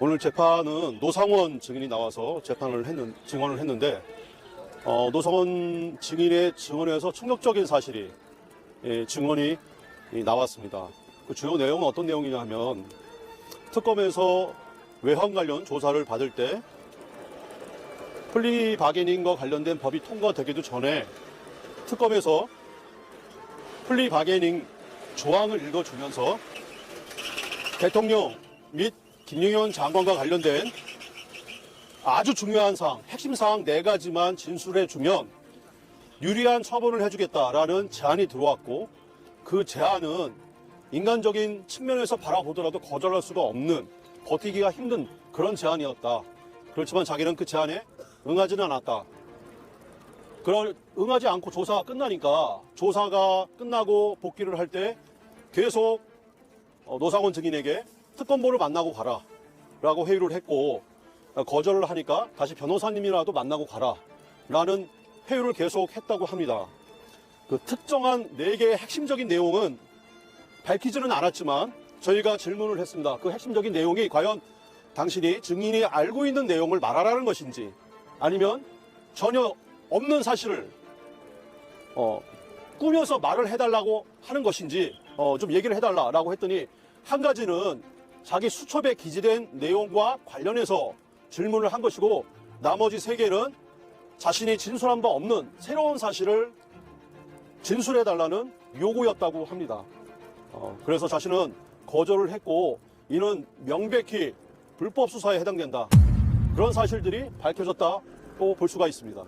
오늘 재판은 노상원 증인이 나와서 재판을 했는, 증언을 했는데, 어, 노상원 증인의 증언에서 충격적인 사실이, 예, 증언이 이, 나왔습니다. 그 주요 내용은 어떤 내용이냐 하면, 특검에서 외환 관련 조사를 받을 때, 플리 바게닝과 관련된 법이 통과되기도 전에, 특검에서 플리 바게닝 조항을 읽어주면서, 대통령 및 김용현 장관과 관련된 아주 중요한 사항, 핵심 사항 네 가지만 진술해 주면 유리한 처벌을 해주겠다라는 제안이 들어왔고 그 제안은 인간적인 측면에서 바라보더라도 거절할 수가 없는 버티기가 힘든 그런 제안이었다. 그렇지만 자기는 그 제안에 응하지는 않았다. 그걸 응하지 않고 조사가 끝나니까 조사가 끝나고 복귀를 할 때 계속 어, 노상원 증인에게 특검보를 만나고 가라 라고 회유를 했고 어, 거절을 하니까 다시 변호사님이라도 만나고 가라 라는 회유를 계속 했다고 합니다. 그 특정한 네 개의 핵심적인 내용은 밝히지는 않았지만 저희가 질문을 했습니다. 그 핵심적인 내용이 과연 당신이 증인이 알고 있는 내용을 말하라는 것인지 아니면 전혀 없는 사실을 어, 꾸며서 말을 해달라고 하는 것인지 어, 좀 얘기를 해달라라고 했더니 한 가지는 자기 수첩에 기재된 내용과 관련해서 질문을 한 것이고 나머지 세 개는 자신이 진술한 바 없는 새로운 사실을 진술해달라는 요구였다고 합니다. 어, 그래서 자신은 거절을 했고 이는 명백히 불법 수사에 해당된다. 그런 사실들이 밝혀졌다고 볼 수가 있습니다.